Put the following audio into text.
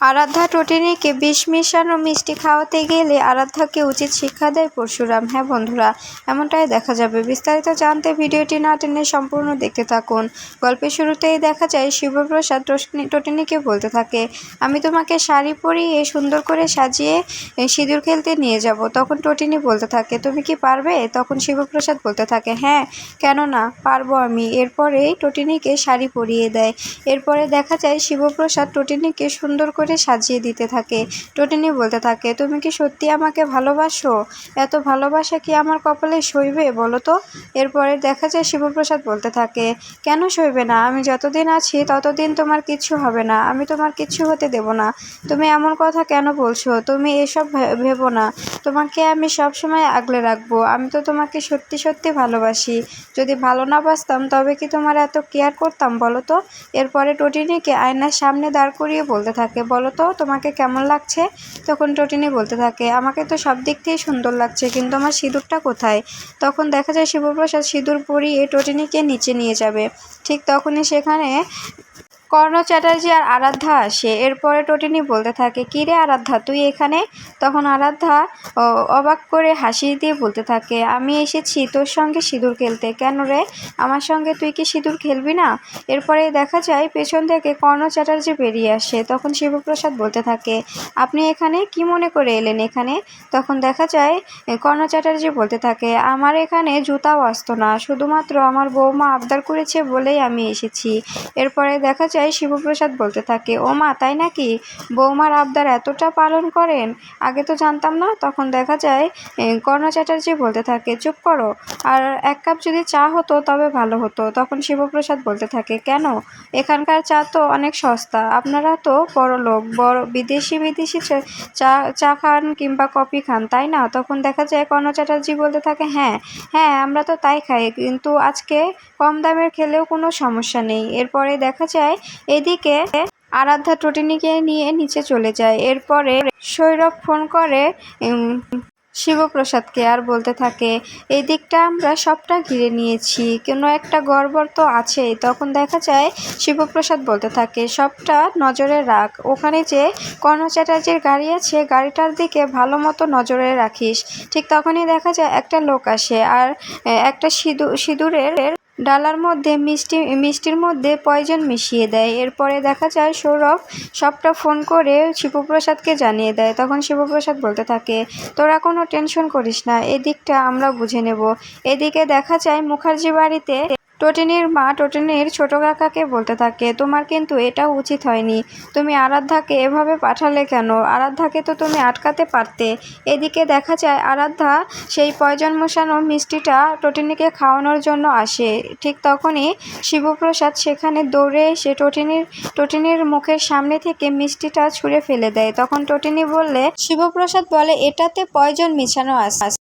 আরাধ্যা টোটিনিকে বিষ মিশানো মিষ্টি খাওয়াতে গেলে আরাধ্যাকে উচিত শিক্ষা দেয় পরশুরাম। হ্যাঁ বন্ধুরা, এমনটাই দেখা যাবে। বিস্তারিত জানতে ভিডিওটি না টেনে সম্পূর্ণ দেখতে থাকুন। গল্পের শুরুতেই দেখা যায়, শিবপ্রসাদ টোটিনিকে বলতে থাকে, আমি তোমাকে শাড়ি পরিয়ে সুন্দর করে সাজিয়ে সিঁদুর খেলতে নিয়ে যাব। তখন টোটিনি বলতে থাকে, তুমি কি পারবে? তখন শিবপ্রসাদ বলতে থাকে হ্যাঁ কেন না পারব আমি। এরপরেই টোটিনিকে শাড়ি পরিয়ে দেয়। এরপরে দেখা যায়, শিবপ্রসাদ টোটিনিকে সুন্দর করে সাজিয়ে দিতে থাকে। টোটিনি বলতে থাকে, তুমি কি সত্যি আমাকে ভালোবাসো? এত ভালোবাসা কি আমার কপালে সইবে বলো তো? এরপরে দেখা যায় শিবপ্রসাদ বলতে থাকে, কেন সইবে না? আমি যতদিন আছি ততদিন তোমার কিচ্ছু হবে না। আমি তোমার কিচ্ছু হতে দেব না। তুমি এমন কথা কেন বলছো? তুমি এসব ভেবো না। তোমাকে আমি সব সময় আগলে রাখব। আমি তো তোমাকে সত্যি সত্যি ভালোবাসি। যদি ভালো না বাসতাম তবে কি তোমার এত কেয়ার করতাম বলো তো? এরপরে টোটিনিকে আয়নার সামনে দাঁড় করিয়ে বলতে থাকে বলো তো, তোমাকে কেমন লাগছে? তখন টোটিনি বলতে থাকে, আমাকে তো সব দিক থেকে সুন্দর লাগছে, কিন্তু আমার সিঁদুরটা কোথায়? তখন দেখা যায় শিবপ্রসাদ সিঁদুর পরিয়ে টোটিনিকে নিচে নিয়ে যাবে। ঠিক তখনই সেখানে কর্ণ চ্যাটার্জি আর আরাধ্যা আসে এরপরে টোটিনি বলতে থাকে, কী রে আরাধ্যা, তুই এখানে? তখন আরাধ্যা অবাক করে হাসি দিয়ে বলতে থাকে, আমি এসেছি তোর সঙ্গে সিঁদুর খেলতে। কেন রে? আমার সঙ্গে তুই কি সিঁদুর খেলবি না? এরপরে দেখা যায়, পেছন থেকে কর্ণ চ্যাটার্জি বেরিয়ে আসে, তখন শিবপ্রসাদ বলতে থাকে, আপনি এখানে? কি মনে করে এলেন এখানে? তখন দেখা যায়, কর্ণ চ্যাটার্জি বলতে থাকে, আমার এখানে জুতাও আসতো না, শুধুমাত্র আমার বৌমা আবদার করেছে বলেই আমি এসেছি। এরপরে দেখা যায় শিবপ্রসাদ বলতে থাকে। ও মা, তাই নাকি? বৌমার আবদার এতটা পালন করেন? আগে তো জানতাম না। তখন দেখা যায় কর্ণ চ্যাটার্জি বলতে থাকে, চুপ করো। আর এক কাপ যদি চা হতো, তবে ভালো হতো। তখন শিবপ্রসাদ বলতে থাকে, কেন? এখানকার চা তো অনেক সস্তা। আপনারা তো বড়লোক বড় বিদেশি বিদেশি চা- চা চা খান কিংবা কফি খান, তাই না? তখন দেখা যায়, কর্ণ চ্যাটার্জি বলতে থাকে হ্যাঁ হ্যাঁ আমরা তো তাই খাই, কিন্তু আজকে কম দামের খেলেও কোনো সমস্যা নেই। এরপরে দেখা যায় এদিকে আরাধ্যা টোটিনিকে নিয়ে নিচে চলে যায়। এরপরে সৌরভ ফোন করে শিবপ্রসাদকে আর বলতে থাকে, এই দিকটা আমরা সবটা ঘিরে নিয়েছি, কোনো একটা গড়বড় তো আছেই। তখন দেখা যায়, শিবপ্রসাদ বলতে থাকে, সবটা নজরে রাখ, ওখানে যে কর্ণ চ্যাটার্জির গাড়ি আছে, গাড়িটার দিকে ভালো মতো নজরে রাখিস। ঠিক তখনই দেখা যায়, একটা লোক আসে, আর একটা সিঁদুর সিঁদুরের ডালার মধ্যে মিষ্টি, মিষ্টির মধ্যে পয়জন মিশিয়ে দেয়। এরপরে দেখা যায় সৌরভ সবটা ফোন করে শিবপ্রসাদকে জানিয়ে দেয়। তখন শিবপ্রসাদ বলতে থাকে, তোরা কোনো টেনশন করিস না, এদিকটা আমরা বুঝে নেব। এদিকে দেখা যায় মুখার্জি বাড়িতে টোটিনির মা টোটিনির ছোট কাকাকে বলতে থাকে, তোমার কিন্তু এটা উচিত হয়নি। তুমি আরাধ্যাকে এভাবে পাঠালে কেন? আরাধ্যাকে তো তুমি আটকাতে পারতে। এদিকে দেখা যায় আরাধ্যা সেই পয়জন মশানো মিষ্টিটা টোটিনিকে খাওয়ানোর জন্য আসে। ঠিক তখনই শিবপ্রসাদ সেখানে দৌড়ে এসে টোটিনির টোটিনির মুখের সামনে থেকে মিষ্টিটা ছুঁড়ে ফেলে দেয়। তখন টোটিনি বললে, শিবপ্রসাদ বলে, এটাতে পয়জন মিশানো আছে।